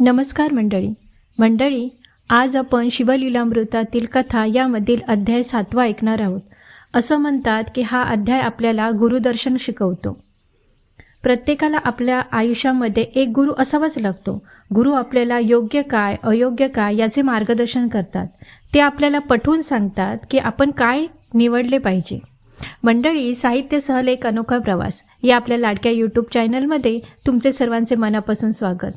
नमस्कार मंडळी. मंडळी आज आपण शिवलीलामृतातील कथा यामधील अध्याय सातवा ऐकणार आहोत. असं म्हणतात की हा अध्याय आपल्याला गुरुदर्शन शिकवतो. प्रत्येकाला आपल्या आयुष्यामध्ये एक गुरु असावाच लागतो. गुरु आपल्याला योग्य काय अयोग्य काय याचे मार्गदर्शन करतात. ते आपल्याला पटवून सांगतात की आपण काय निवडले पाहिजे. मंडळी साहित्य सहल एक अनोखा प्रवास. या आपल्या लाडक्या यूट्यूब चॅनलमध्ये तुमचे सर्वांचे मनापासून स्वागत.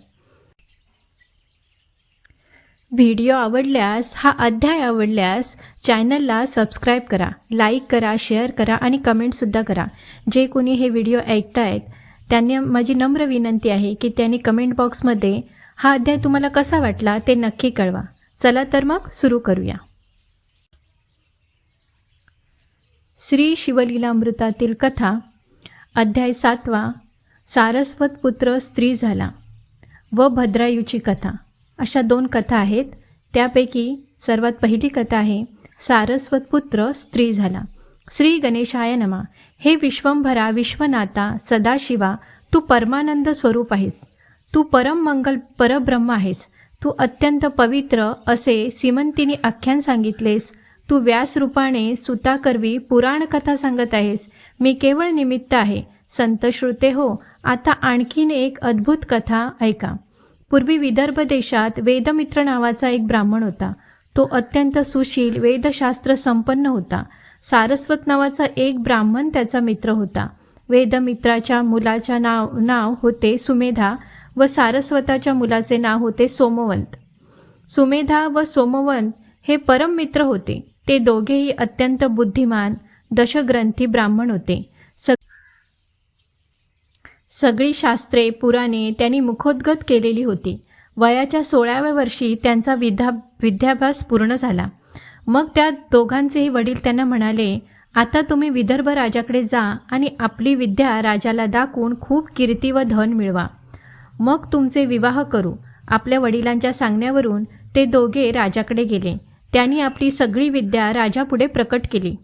व्हिडिओ आवडल्यास हा अध्याय आवडल्यास चॅनलला सबस्क्राईब करा लाईक करा शेअर करा आणि कमेंटसुद्धा करा. जे कोणी हे व्हिडिओ ऐकतायत त्यांनी माझी नम्र विनंती आहे की त्यांनी कमेंट बॉक्समध्ये हा अध्याय तुम्हाला कसा वाटला ते नक्की कळवा. चला तर मग सुरू करूया. श्री शिवलीलामृतातील कथा अध्याय सातवा सारस्वत पुत्र स्त्री झाला व भद्रायूची कथा. अशा दोन कथा आहेत. त्यापैकी सर्वात पहिली कथा आहे सारस्वत पुत्र स्त्री झाला. श्री गणेशाय नमा. हे विश्वंभरा विश्वनाथा सदाशिवा तू परमानंद स्वरूप आहेस. तू परम मंगल परब्रह्म आहेस. तू अत्यंत पवित्र असे सिमंतीने आख्यान सांगितलेस. तू व्यासरूपाने सुताकरवी पुराणकथा सांगत आहेस. मी केवळ निमित्त आहे. संत श्रुते हो आता आणखीन एक अद्भुत कथा ऐका. पूर्वी विदर्भ देशात वेदमित्र नावाचा एक ब्राह्मण होता. तो अत्यंत सुशील वेदशास्त्र संपन्न होता. सारस्वत नावाचा एक ब्राह्मण त्याचा मित्र होता. वेदमित्राच्या मुलाच्या नाव नाव होते सुमेधा व सारस्वताच्या मुलाचे नाव होते सोमवंत. सुमेधा व सोमवंत हे परम मित्र होते. ते दोघेही अत्यंत बुद्धिमान दशग्रंथी ब्राह्मण होते. सग सगळी शास्त्रे पुराणे त्यांनी मुखोद्गत केलेली होती. वयाच्या सोळाव्या वर्षी त्यांचा विद्या विद्याभ्यास पूर्ण झाला. मग त्या दोघांचेही वडील त्यांना म्हणाले आता तुम्ही विदर्भ राजाकडे जा आणि आपली विद्या राजाला दाखवून खूप कीर्ती व धन मिळवा. मग तुमचे विवाह करू. आपल्या वडिलांच्या सांगण्यावरून ते दोघे राजाकडे गेले. त्यांनी आपली सगळी विद्या राजापुढे प्रकट केली.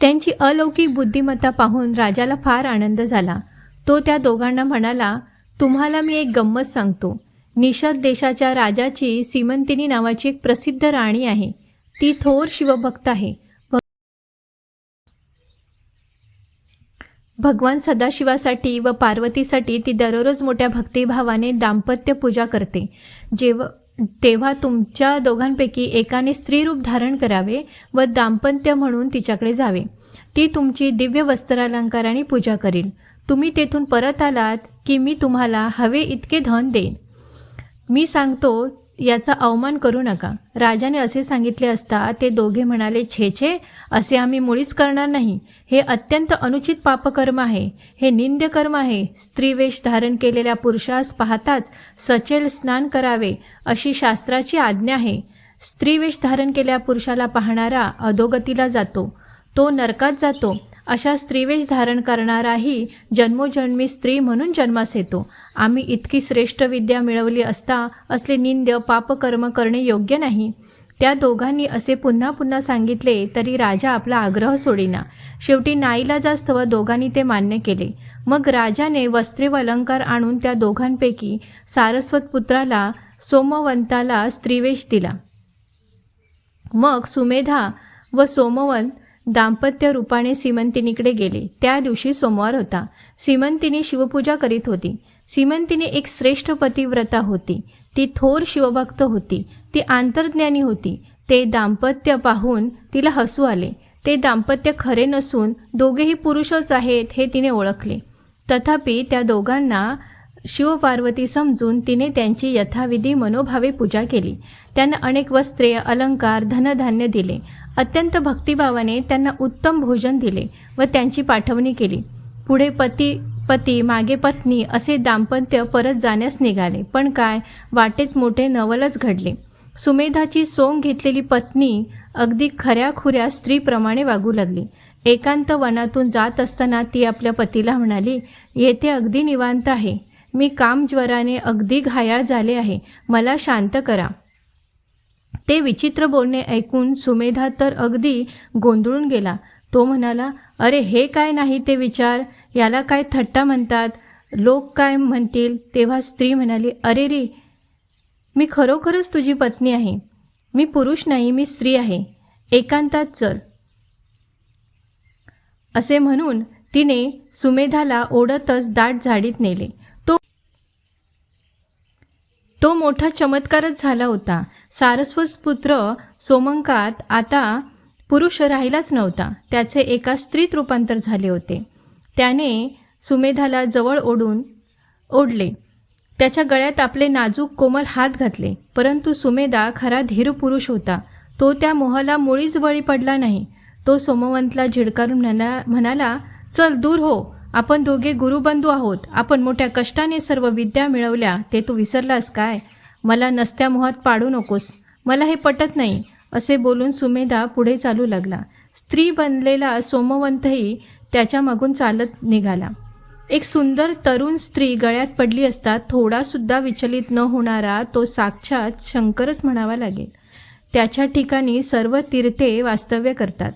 त्यांची अलौकिक बुद्धिमत्ता पाहून राजाला फार आनंद झाला. तो त्या दोघांना म्हणाला तुम्हाला मी एक गंमत सांगतो. निषद देशाच्या राजाची सीमंतिनी नावाची एक प्रसिद्ध राणी आहे. ती थोर शिवभक्त आहे. भगवान सदाशिवासाठी व पार्वतीसाठी ती दररोज मोठ्या भक्तिभावाने दाम्पत्य पूजा करते. जेव्हा तेव्हा तुमच्या दोघांपैकी एकाने स्त्रीरूप धारण करावे व दाम्पत्य म्हणून तिच्याकडे जावे. ती तुमची दिव्य वस्त्रालंकाराने पूजा करील. तुम्ही तेथून परत आलात की मी तुम्हाला हवे इतके धन देईन. मी सांगतो याचा अवमान करू नका. राजाने असे सांगितले असता ते दोघे म्हणाले छे छे असे आम्ही मुळीच करणार नाही. हे अत्यंत अनुचित पापकर्म आहे. हे निंद्य कर्म आहे स्त्रीवेश धारण केलेल्या पुरुषास पाहताच सचेल स्नान करावे अशी शास्त्राची आज्ञा आहे. स्त्रीवेश धारण केलेल्या पुरुषाला पाहणारा अधोगतीला जातो. तो नरकात जातो. अशा स्त्रीवेश धारण करणाराही जन्मोजन्मी स्त्री म्हणून जन्मास येतो. आम्ही इतकी श्रेष्ठ विद्या मिळवली असता असले निंद्य पापकर्म करणे योग्य नाही. त्या दोघांनी असे पुन्हा पुन्हा सांगितले तरी राजा आपला आग्रह सोडिना. शेवटी नाईला जास्त व दोघांनी ते मान्य केले. मग राजाने वस्त्रे व अलंकार आणून त्या दोघांपैकी सारस्वत पुत्राला सोमवंताला स्त्रीवेश दिला. मग सुमेधा व सोमवंत दाम्पत्य रूपाने सीमंतिनीकडे गेले. त्या दिवशी सोमवार होता. सीमंतिनी शिवपूजा करीत होती. सीमंतिनी एक श्रेष्ठ पतिव्रता होती. ती थोर शिवभक्त होती. ती आंतरज्ञानी होती. ते दाम्पत्य पाहून तिला हसू आले. ते दाम्पत्य खरे नसून दोघेही पुरुषच आहेत हे तिने ओळखले. तथापि त्या दोघांना शिवपार्वती समजून तिने त्यांची यथाविधी मनोभावे पूजा केली. त्यांना अनेक वस्त्रे अलंकार धनधान्य दिले. अत्यंत भक्तिभावाने त्यांना उत्तम भोजन दिले व त्यांची पाठवणी केली. पुढे पती पती मागे पत्नी असे दाम्पत्य परत जाण्यास निघाले. पण काय? वाटेत मोठे नवलच घडले. सुमेधाची सोंग घेतलेली पत्नी अगदी खऱ्याखुऱ्या स्त्रीप्रमाणे वागू लागली. एकांत वनातून जात असताना ती आपल्या पतीला म्हणाली येथे अगदी निवांत आहे. मी कामज्वराने अगदी घायाळ झाले आहे. मला शांत करा. ते विचित्र बोलणे ऐकून सुमेधा तर अगदी गोंधळून गेला. तो म्हणाला अरे हे काय नाही ते विचार? याला काय थट्टा म्हणतात? लोक काय म्हणतील? तेव्हा स्त्री म्हणाली अरे रे मी खरोखरच तुझी पत्नी आहे. मी पुरुष नाही मी स्त्री आहे. एकांतात चल. असे म्हणून तिने सुमेधाला ओढतच दाट झाडीत नेले. तो मोठा चमत्कारच झाला होता. सारस्वत पुत्र सोमंकात आता पुरुष राहिलाच नव्हता. त्याचे एका स्त्रीत रूपांतर झाले होते. त्याने सुमेधाला जवळ ओढून ओढले. त्याच्या गळ्यात आपले नाजूक कोमल हात घातले. परंतु सुमेधा खरा धीर पुरुष होता. तो त्या मोहाला मुळीच बळी पडला नाही. तो सोमवंतला झिडकारून म्हणा म्हणाला चल दूर हो. आपण दोघे गुरुबंधू आहोत. आपण मोठ्या कष्टाने सर्व विद्या मिळवल्या. ते तू विसरलास काय? मला नसत्या मोहात पाडू नकोस. मला हे पटत नाही असे बोलून सुमेधा पुढे चालू लागला. स्त्री बनलेला सोमवंतही त्याच्या मागून चालत निघाला. एक सुंदर तरुण स्त्री गळ्यात पडली असता थोडासुद्धा विचलित न होणारा तो साक्षात शंकरच म्हणावा लागेल. त्याच्या ठिकाणी सर्व तीर्थे वास्तव्य करतात.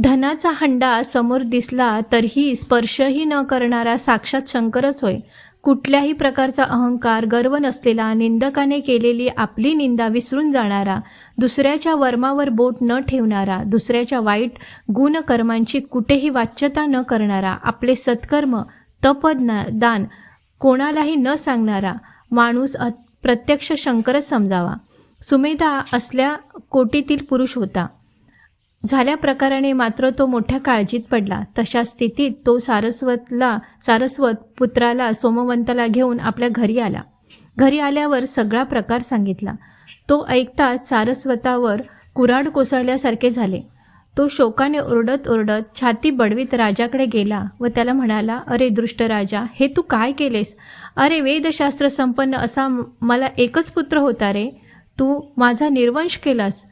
धनाचा हंडा समोर दिसला तरीही स्पर्शही न करणारा साक्षात शंकरच होय. कुठल्याही प्रकारचा अहंकार गर्व नसलेला निंदकाने केलेली आपली निंदा विसरून जाणारा दुसऱ्याच्या वर्मावर बोट न ठेवणारा दुसऱ्याच्या वाईट गुणकर्मांची कुठेही वाच्यता न करणारा आपले सत्कर्म तपद दान कोणालाही न सांगणारा माणूस अ- प्रत्यक्ष शंकरच समजावा. सुमेधा असल्या कोटीतील पुरुष होता. झाल्या प्रकाराने मात्र तो मोठ्या काळजीत पडला. तशा स्थितीत तो सारस्वतला सारस्वत पुत्राला सोमवंताला घेऊन आपल्या घरी आला. घरी आल्यावर सगळा प्रकार सांगितला. तो ऐकताच सारस्वतावर कुऱ्हाड कोसळल्यासारखे झाले. तो शोकाने ओरडत ओरडत छाती बडवीत राजाकडे गेला व त्याला म्हणाला अरे दृष्ट राजा हे तू काय केलेस? अरे वेदशास्त्र संपन्न असा मला एकच पुत्र होता रे. तू माझा निर्वंश केलास.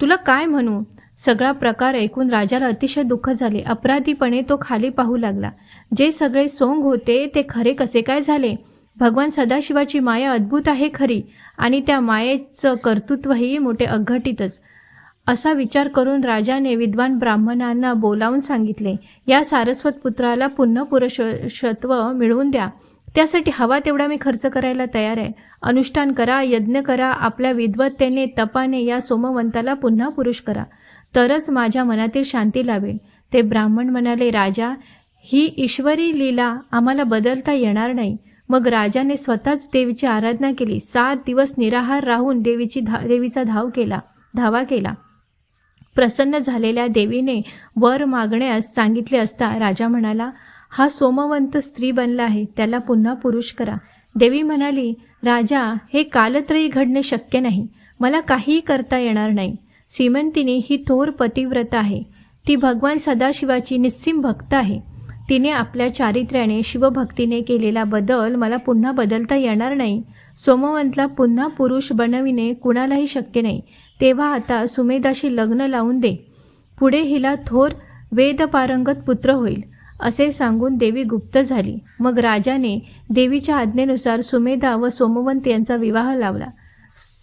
तुला काय म्हणू? सगळा प्रकार ऐकून राजाला अतिशय दुःख झाले. अपराधीपणे तो खाली पाहू लागला. जे सगळे सोंग होते ते खरे कसे काय झाले? भगवान सदाशिवाची माया अद्भुत आहे खरी आणि त्या मायेचं कर्तृत्वही मोठे अघटितच. असा विचार करून राजाने विद्वान ब्राह्मणांना बोलावून सांगितले या सारस्वत पुत्राला पुन्हा पुरुषत्व मिळवून द्या. त्यासाठी हवा तेवढा मी खर्च करायला तयार आहे. अनुष्ठान करा यज्ञ करा आपल्या विद्वत्तेने तपाने या सोमवंताला पुन्हा पुरुष करा. तरच माझ्या मनातील शांती लावेल ते ब्राह्मण म्हणाले राजा ही ईश्वरी लीला आम्हाला बदलता येणार नाही. मग राजाने स्वतःच देवीची आराधना केली. सात दिवस निराहार राहून देवीची धा देवीचा धाव केला धावा केला. प्रसन्न झालेल्या देवीने वर मागण्यास सांगितले असता राजा म्हणाला हा सोमवंत स्त्री बनला आहे त्याला पुन्हा पुरुष करा. देवी म्हणाली राजा हे कालत्रयी घडणे शक्य नाही. मला काहीही करता येणार नाही. सीमंतिनी ही थोर पतिव्रत आहे. ती भगवान सदाशिवाची निस्सीम भक्त आहे. तिने आपल्या चारित्र्याने शिवभक्तीने केलेला बदल मला पुन्हा बदलता येणार नाही. सोमवंतला पुन्हा पुरुष बनविणे कुणालाही शक्य नाही. तेव्हा आता सुमेधाशी लग्न लावून दे. पुढे हिला थोर वेदपारंगत पुत्र होईल असे सांगून देवी गुप्त झाली. मग राजाने देवीच्या आज्ञेनुसार सुमेधा व सोमवंत यांचा विवाह लावला.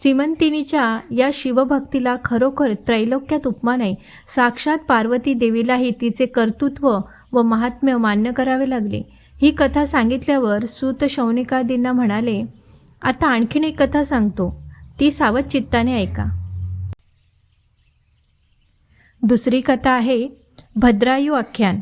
श्रीमंतिनीच्या या शिवभक्तीला खरोखर त्रैलोक्यात उपमा नाही. साक्षात पार्वती देवीलाही तिचे कर्तृत्व व महात्म्य मान्य करावे लागले. ही कथा सांगितल्यावर सूत शौनिकादींना म्हणाले आता आणखीन एक कथा सांगतो. ती सावध चित्ताने ऐका. दुसरी कथा आहे भद्रायू आख्यान.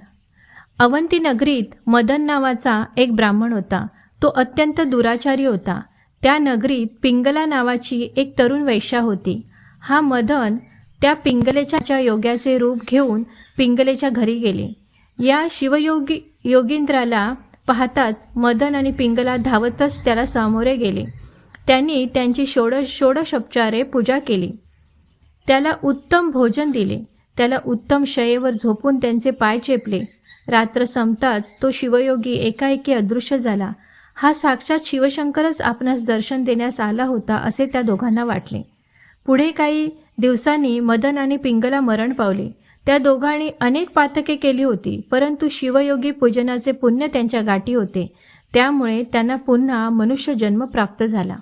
अवंती नगरीत मदन नावाचा एक ब्राह्मण होता. तो अत्यंत दुराचारी होता. त्या नगरीत पिंगला नावाची एक तरुण वैश्या होती. हा मदन त्या पिंगलेच्या योग्याचे रूप घेऊन पिंगलेच्या घरी गेले. या शिवयोगी योगींद्राला पाहताच मदन आणि पिंगला धावतच त्याला सामोरे गेले. त्यांनी त्यांची षोडश षोडशोपचारे पूजा केली. त्याला उत्तम भोजन दिले. त्याला उत्तम शयेवर झोपून त्यांचे पाय चेपले. रात्र संपताच तो शिवयोगी एकाएकी अदृश्य झाला. हा साक्षात शिवशंकरच आपणास दर्शन देण्यास आला होता असे त्या दोघांना वाटले. पुढे काही दिवसांनी मदन आणि पिंगला मरण पावले. त्या दोघांनी अनेक पातके केली होती परंतु शिवयोगी पूजनाचे पुण्य त्यांच्या गाठी होते. त्यामुळे त्यांना पुन्हा मनुष्य जन्म प्राप्त झाला.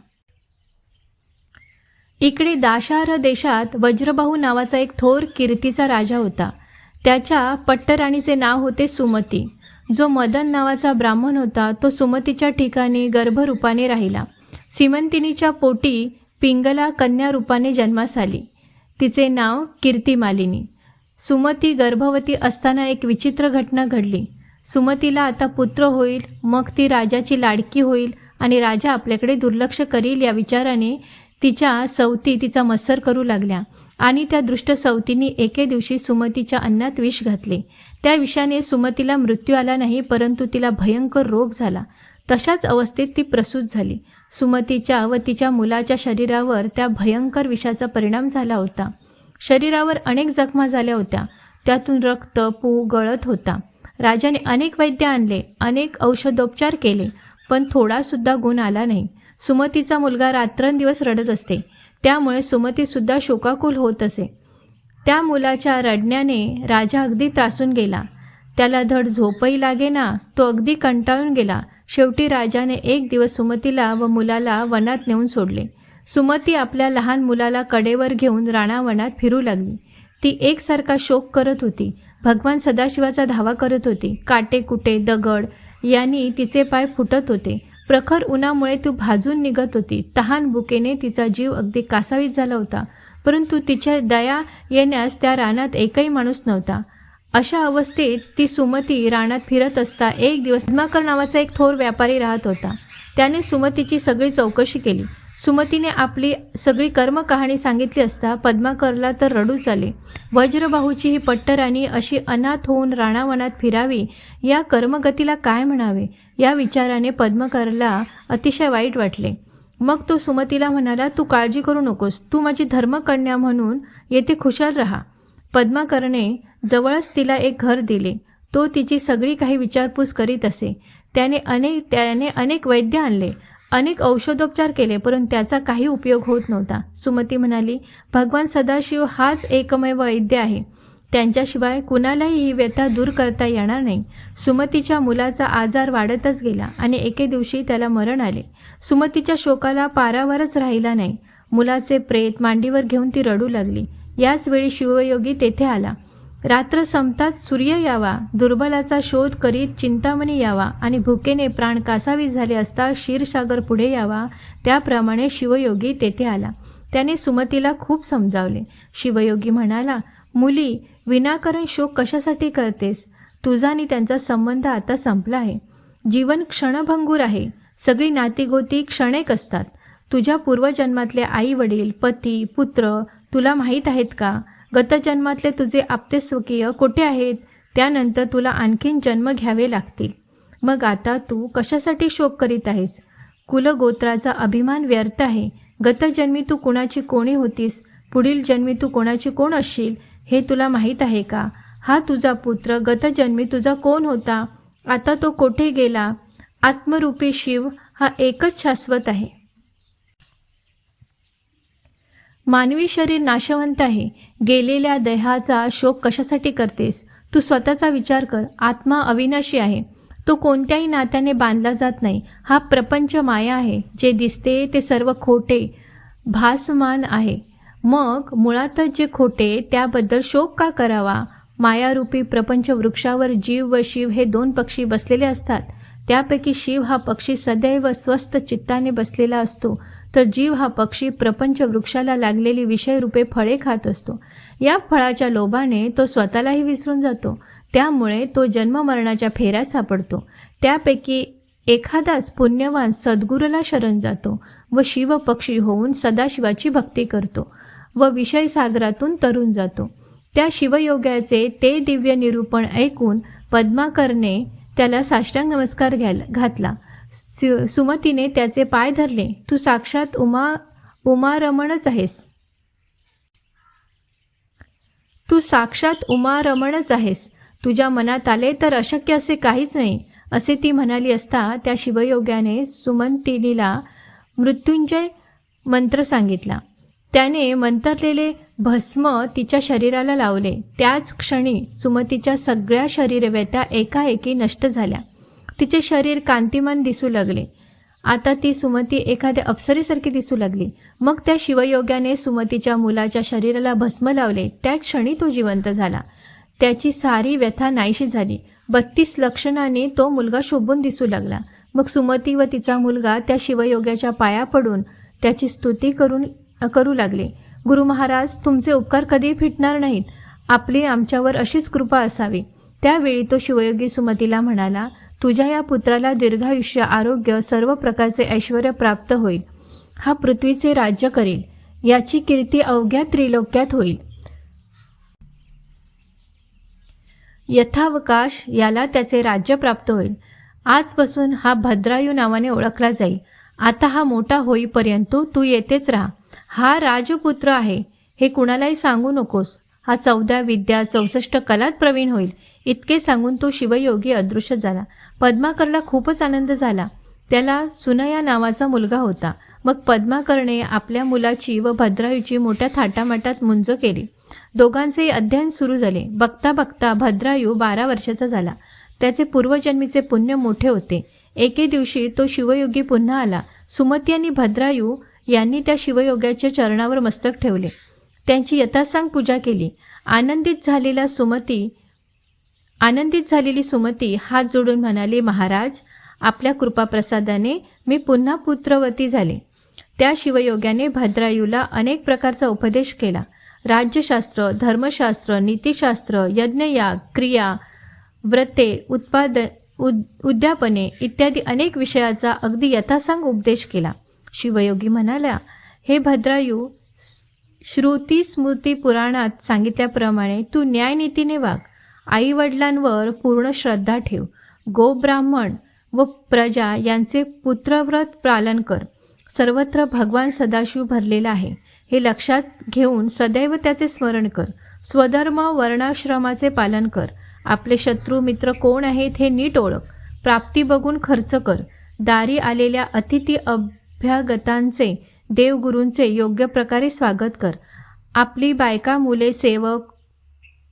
इकडे दाशार देशात वज्रबाहू नावाचा एक थोर कीर्तीचा राजा होता. त्याच्या पट्टराणीचे नाव होते सुमती. जो मदन नावाचा ब्राह्मण होता तो सुमतीच्या ठिकाणी गर्भरूपाने राहिला. सिमंतिनीच्या पोटी पिंगला कन्या रूपाने जन्मास आली. तिचे नाव कीर्तिमालिनी. सुमती गर्भवती असताना एक विचित्र घटना घडली. सुमतीला आता पुत्र होईल मग ती राजाची लाडकी होईल आणि राजा आपल्याकडे दुर्लक्ष करील या विचाराने तिच्या सवती तिचा मत्सर करू लागल्या आणि त्या दृष्ट सवतींनी एके दिवशी सुमतीच्या अन्नात विष घातले. त्या विषाने सुमतीला मृत्यू आला नाही परंतु तिला भयंकर रोग झाला. तशाच अवस्थेत ती प्रसूत झाली. सुमतीच्या व तिच्या मुलाच्या शरीरावर त्या भयंकर विषाचा परिणाम झाला होता. शरीरावर अनेक जखमा झाल्या होत्या. त्यातून रक्त पू गळत होता. राजाने अनेक वैद्य आणले अनेक औषधोपचार केले पण थोडासुद्धा गुण आला नाही. सुमतीचा मुलगा रात्रंदिवस रडत असते. त्यामुळे सुमतीसुद्धा शोकाकुल होत असे. त्या मुलाच्या रडण्याने राजा अगदी त्रासून गेला. त्याला धड झोपही लागेना तो अगदी कंटाळून गेला. शेवटी राजाने एक दिवस सुमतीला व मुलाला वनात नेऊन सोडले. सुमती आपल्या लहान मुलाला कडेवर घेऊन राणावनात फिरू लागली. ती एकसारखा शोक करत होती. भगवान सदाशिवाचा धावा करत होती. काटे कुटे दगड यांनी तिचे पाय फुटत होते. प्रखर उन्हामुळे ती भाजून निघत होती. तहान बुकेने तिचा जीव अगदी कासावीस झाला होता. परंतु तिच्या दया येण्यास त्या रानात एकही माणूस नव्हता. अशा अवस्थेत ती सुमती रानात फिरत असता एक दिवस पद्माकर नावाचा एक थोर व्यापारी राहत होता. त्याने सुमतीची सगळी चौकशी केली. सुमतीने आपली सगळी कर्म कहाणी सांगितली असता पद्माकरला तर रडूच आले. वज्रबाहूची ही पट्टराणी अशी अनाथ होऊन राणावनात फिरावी या कर्मगतीला काय म्हणावे? या विचाराने पद्मकरला अतिशय वाईट वाटले. मग तो सुमतीला म्हणाला तू काळजी करू नकोस. तू माझी धर्मकन्या म्हणून येथे खुशाल राहा. पद्माकरने जवळच तिला एक घर दिले. तो तिची सगळी काही विचारपूस करीत असे. त्याने अनेक त्याने अनेक वैद्य आणले. अनेक औषधोपचार केले परंतु त्याचा काही उपयोग होत नव्हता. सुमती म्हणाली भगवान सदाशिव हाच एकमेव वैद्य आहे. त्यांच्याशिवाय कुणालाही ही व्यथा दूर करता येणार नाही. सुमतीच्या मुलाचा आजार वाढतच गेला आणि एके दिवशी त्याला मरण आले. सुमतीच्या शोकाला पारावरच राहिला नाही. मुलाचे प्रेत मांडीवर घेऊन ती रडू लागली. याच वेळी शिवयोगी तेथे आला. रात्र संपताच सूर्य यावा दुर्बलाचा शोध करीत चिंतामणी यावा आणि भुकेने प्राण कासावीस झाले असता क्षीरसागर पुढे यावा त्याप्रमाणे शिवयोगी तेथे आला. त्याने सुमतीला खूप समजावले. शिवयोगी म्हणाला मुली विनाकारण शोक कशासाठी करतेस? तुझा आणि त्यांचा संबंध आता संपला आहे. जीवन क्षणभंगूर आहे. सगळी नातीगोती क्षणेक असतात. तुझ्या पूर्वजन्मातले आई वडील पती पुत्र तुला माहीत आहेत का? गतजन्मातले तुझे आप्ते स्वकीय कोठे आहेत? त्यानंतर तुला आणखीन जन्म घ्यावे लागतील. मग आता तू कशासाठी शोक करीत आहेस? कुलगोत्राचा अभिमान व्यर्थ आहे. गतजन्मी तू कोणाची कोणी होतीस? पुढील जन्मी तू कोणाची कोण असशील? हे तुला माहीत आहे का? हा तुझा पुत्र गतजन्मी तुझा कोण होता? आता तो कोठे गेला? आत्मरूपी शिव हा एकच शाश्वत आहे. मानवी शरीर नाशवंत आहे. गेलेल्या देहाचा शोक कशासाठी करतेस? तू स्वतःचा विचार कर. आत्मा अविनाशी आहे. तो कोणत्याही नात्याने बांधला जात नाही. हा प्रपंच माया आहे. जे दिसते ते सर्व खोटे भासमान आहे. मग मुळातच जे खोटे त्याबद्दल शोक का करावा? मायारूपी प्रपंच वृक्षावर जीव व शिव हे दोन पक्षी बसलेले असतात. त्यापैकी शिव हा पक्षी सदैव स्वस्थ चित्ताने बसलेला असतो. तर जीव हा पक्षी प्रपंच वृक्षाला लागलेली विषयरूपे फळे खात असतो. या फळाच्या लोभाने तो स्वतःलाही विसरून जातो. त्यामुळे तो जन्ममरणाच्या फेऱ्यात सापडतो. त्यापैकी एखादाच पुण्यवान सद्गुरूला शरण जातो व शिवपक्षी होऊन सदाशिवाची भक्ती करतो व विषय सागरातून तरून जातो. त्या शिवयोगाचे ते दिव्य निरूपण ऐकून पद्माकरने त्याला साष्टांग नमस्कार घ्यायला घातला. सु सुमतीने त्याचे पाय धरले. तू साक्षात उमा उमारमणच आहेस. तू साक्षात उमारमणच आहेस. तुझ्या मनात आले तर अशक्य असे काहीच नाही असे ती म्हणाली असता त्या शिवयोग्याने सुमंतिनीला मृत्युंजय मंत्र सांगितला. त्याने मंतरलेले भस्म तिच्या शरीराला लावले. त्याच क्षणी सुमतीच्या सगळ्या शरीरव्यथा एकाएकी नष्ट झाल्या. तिचे शरीर कांतिमान दिसू लागले. आता ती सुमती एखाद्या अप्सरेसारखी दिसू लागली. मग त्या शिवयोग्याने सुमतीच्या मुलाच्या शरीराला भस्म लावले. त्या क्षणी तो जिवंत झाला. त्याची सारी व्यथा नाहीशी झाली. बत्तीस लक्षणाने तो मुलगा शोभून दिसू लागला. मग सुमती व तिचा मुलगा त्या शिवयोग्याच्या पाया पडून त्याची स्तुती करून करू लागले. गुरु महाराज तुमचे उपकार कधी फिटणार नाहीत. आपली आमच्यावर अशीच कृपा असावी. त्यावेळी तो शिवयोगी सुमतीला म्हणाला तुझ्या या पुत्राला दीर्घायुष्य आरोग्य सर्व प्रकारचे ऐश्वर प्राप्त होईल. हा पृथ्वीचे राज्य करेल. याची कीर्ती अवघ्या त्रिलोक्यात होईल. यथावकाश याला त्याचे राज्य प्राप्त होईल. आजपासून हा भद्रायू नावाने ओळखला जाईल. आता हा मोठा होईपर्यंत तू येतेच राहा. हा राजपुत्र आहे. हे कुणालाही सांगू नकोस. हा चौदा विद्या चौसष्ट कलात प्रवीण होईल. इतके सांगून तो शिवयोगी अदृश्य झाला. पद्माकरला खूपच आनंद झाला. त्याला सुनया नावाचा मुलगा होता. मग पद्माकरने आपल्या मुलाची व भद्रायूची मोठ्या थाटामाटात मुंज केली. दोघांचे अध्ययन सुरू झाले. बघता बघता भद्रायू बारा वर्षाचा झाला. त्याचे पूर्वजन्मीचे पुण्य मोठे होते. एके दिवशी तो शिवयोगी पुन्हा आला. सुमती आणि भद्रायू यांनी त्या शिवयोग्याच्या चरणावर मस्तक ठेवले. त्यांची यथासांग पूजा केली. आनंदित झालेला सुमती आनंदित झालेली सुमती हात जोडून म्हणाली महाराज आपल्या कृपाप्रसादाने मी पुन्हा पुत्रवती झाले. त्या शिवयोग्याने भद्रायूला अनेक प्रकारचा उपदेश केला. राज्यशास्त्र धर्मशास्त्र नीतिशास्त्र यज्ञयाग क्रिया व्रते उत्पादन उद उद्यापने इत्यादी अनेक विषयाचा अगदी यथासांग उपदेश केला. शिवयोगी म्हणाला हे भद्रायू श्रुती स्मृती पुराणात सांगितल्याप्रमाणे तू न्यायनीतीने वाग. आईवडिलांवर पूर्ण श्रद्धा ठेव. गोब्राह्मण व प्रजा यांचे पुत्रव्रत पालन कर. सर्वत्र भगवान सदाशिव भरलेला आहे. हे लक्षात घेऊन सदैव त्याचे स्मरण कर. स्वधर्म वर्णाश्रमाचे पालन कर. आपले शत्रू मित्र कोण आहेत हे नीट ओळख. प्राप्ती बघून खर्च कर. दारी आलेल्या अतिथी अभ्यागतांचे देवगुरूंचे योग्य प्रकारे स्वागत कर. आपली बायका मुले सेवक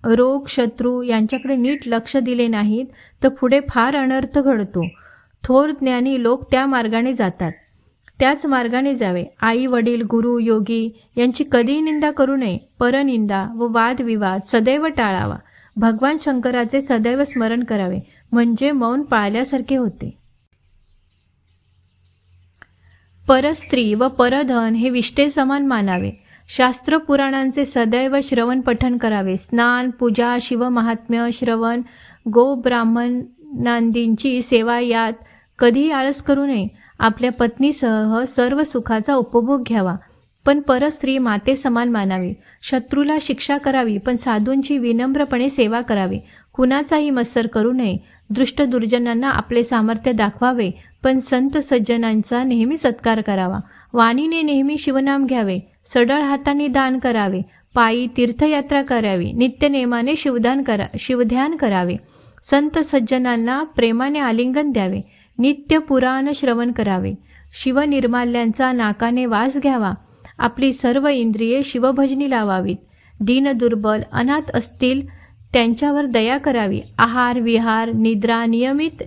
रोग शत्रू यांच्याकडे नीट लक्ष दिले नाहीत तर पुढे फार अनर्थ घडतो. थोर ज्ञानी लोक त्या मार्गाने जातात. त्याच मार्गाने जावे. आई वडील गुरु योगी यांची कधीही निंदा करू नये. परनिंदा व वादविवाद सदैव टाळावा. भगवान शंकराचे सदैव स्मरण करावे. म्हणजे मौन पाळल्यासारखे होते. परस्त्री व परधन हे विष्टे समान मानावे. शास्त्र पुराणांचे सदैव श्रवण पठन करावे. स्नान पूजा शिवमहात्म्य श्रवण गो ब्राह्मणांदींची सेवा यात कधीही आळस करू नये. आपल्या पत्नीसह सर्व सुखाचा उपभोग घ्यावा. पण परस्त्री माते समान मानावी. शत्रूला शिक्षा करावी पण साधूंची विनम्रपणे सेवा करावी. कुणाचाही मत्सर करू नये. दृष्ट दुर्जनांना आपले सामर्थ्य दाखवावे. पण संत सज्जनांचा नेहमी सत्कार करावा. वाणीने नेहमी शिवनाम घ्यावे. सडळ हाताने दान करावे. पायी तीर्थयात्रा करावी. नित्यनेमाने शिवदान करा शिवध्यान करावे. संत सज्जनांना प्रेमाने आलिंगन द्यावे. नित्य पुराण श्रवण करावे. शिवनिर्माल्यांचा नाकाने वास घ्यावा. आपली सर्व इंद्रिये शिवभजनी लावावीत. दीन दुर्बल अनाथ असतील त्यांच्यावर दया करावी. आहार विहार निद्रा नियमित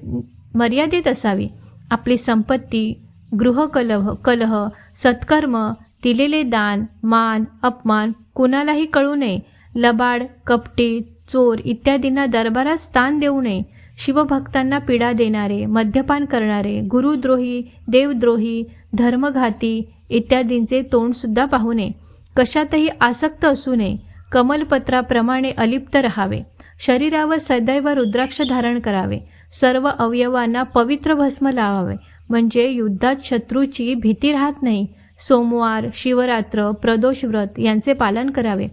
मर्यादित असावी. आपली संपत्ती गृहकलह कलह सत्कर्म दिलेले दान मान अपमान कुणालाही कळू नये. लबाड कपटी चोर इत्यादींना दरबारात स्थान देऊ नये. शिवभक्तांना पीडा देणारे मद्यपान करणारे गुरुद्रोही देवद्रोही धर्मघाती इत्यादींचे तोंडसुद्धा पाहू नये. कशातही आसक्त असू नये. कमलपत्राप्रमाणे अलिप्त राहावे. शरीरावर सदैव रुद्राक्ष धारण करावे. सर्व अवयवांना पवित्र भस्म लावावे. म्हणजे युद्धात शत्रूची भीती राहत नाही. सोमवार शिवरात्र प्रदोष व्रत यांचे पालन करावे.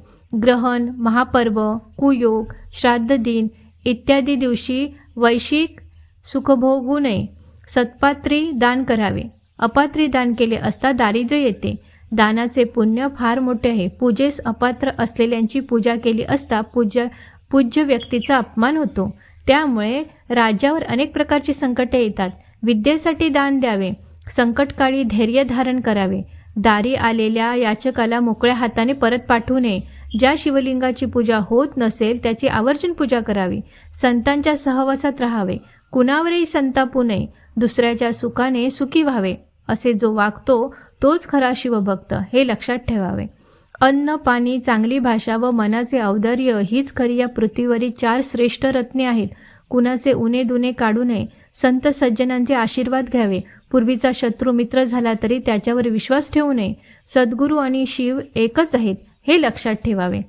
ग्रहण महापर्व कुयोग श्राद्ध दिन इत्यादी दिवशी वैशिक सुखभोगू नये. सत्पात्री दान करावे. अपात्री दान केले असता दारिद्र्य येते. दानाचे पुण्य फार मोठे आहे. पूजेस अपात्र असलेल्यांची पूजा केली असता पूज्य पूज्य व्यक्तीचा अपमान होतो. त्यामुळे राज्यावर अनेक प्रकारची संकटे येतात. विद्येसाठी दान द्यावे. संकटकाळी धैर्य धारण करावे. दारी आलेल्या याचकाला मोकळ्या हाताने परत पाठवू नये. ज्या शिवलिंगाची पूजा होत नसेल त्याची आवर्जून पूजा करावी. संतांच्या सहवासात राहावे. कुणावरही संतापू नये. दुसऱ्याच्या सुखाने सुखी व्हावे. असे जो वागतो तोच खरा शिवभक्त हे लक्षात ठेवावे. अन्न पाणी चांगली भाषा व मनाचे औदार्य हीच खरी या पृथ्वीवरील चार श्रेष्ठ रत्ने आहेत. कुणाचे उणे दुने काढू नये संत सज्जनांचे आशीर्वाद घ्यावे पूर्वीचा शत्रू मित्र झाला तरी त्याच्यावर विश्वास ठेवू नये. सद्गुरू आणि शिव एकच आहेत हे लक्षात ठेवावे.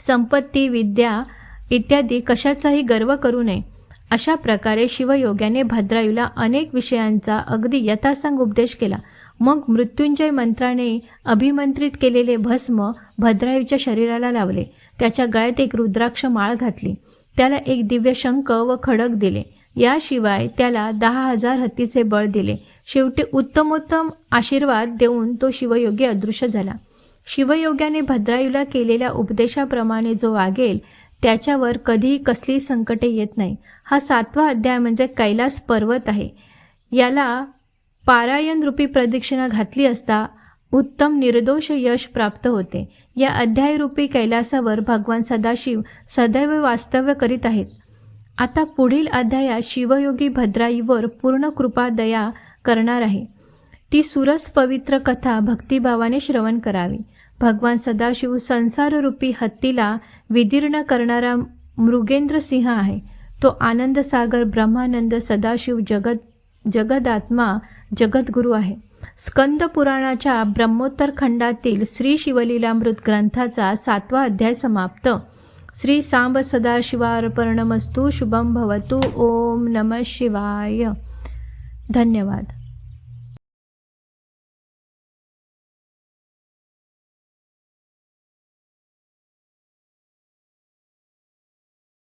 संपत्ती विद्या इत्यादी कशाचाही गर्व करू नये. अशा प्रकारे शिवयोग्याने भद्रायूला अनेक विषयांचा अगदी यथासांग उपदेश केला. मग मृत्युंजय मंत्राने अभिमंत्रित केलेले भस्म भद्रायूच्या शरीराला लावले. त्याच्या गळ्यात एक रुद्राक्ष माळ घातली. त्याला एक दिव्य शंख व खडक दिले. याशिवाय त्याला दहा हजार हत्तीचे बळ दिले. शेवटी उत्तमोत्तम आशीर्वाद देऊन तो शिवयोगी अदृश्य झाला. शिवयोग्याने भद्रायूला केलेल्या उपदेशाप्रमाणे जो वागेल त्याच्यावर कधीही कसली संकटे येत नाही. हा सातवा अध्याय म्हणजे कैलास पर्वत आहे. याला पारायण रूपी प्रदक्षिणा घातली असता उत्तम निर्दोष यश प्राप्त होते. या अध्यायरूपी कैलासावर भगवान सदाशिव सदैव वास्तव्य करीत आहेत. आता पुढील अध्यायात शिवयोगी भद्राईवर पूर्ण कृपा दया करणार आहे. ती सुरस पवित्र कथा भक्तिभावाने श्रवण करावी. भगवान सदाशिव संसाररूपी हत्तीला विदीर्ण करणारा मृगेंद्र सिंह आहे. तो आनंदसागर ब्रह्मानंद सदाशिव जगत जगदात्मा जगद्गुरू आहे. स्कंद पुराणाच्या ब्रह्मोत्तर खंडातील श्री शिवलीलामृत ग्रंथाचा सातवा अध्याय समाप्त. श्री सांब सदाशिवार्पणमस्तू शुभम भवतु ओम नम शिवाय. धन्यवाद.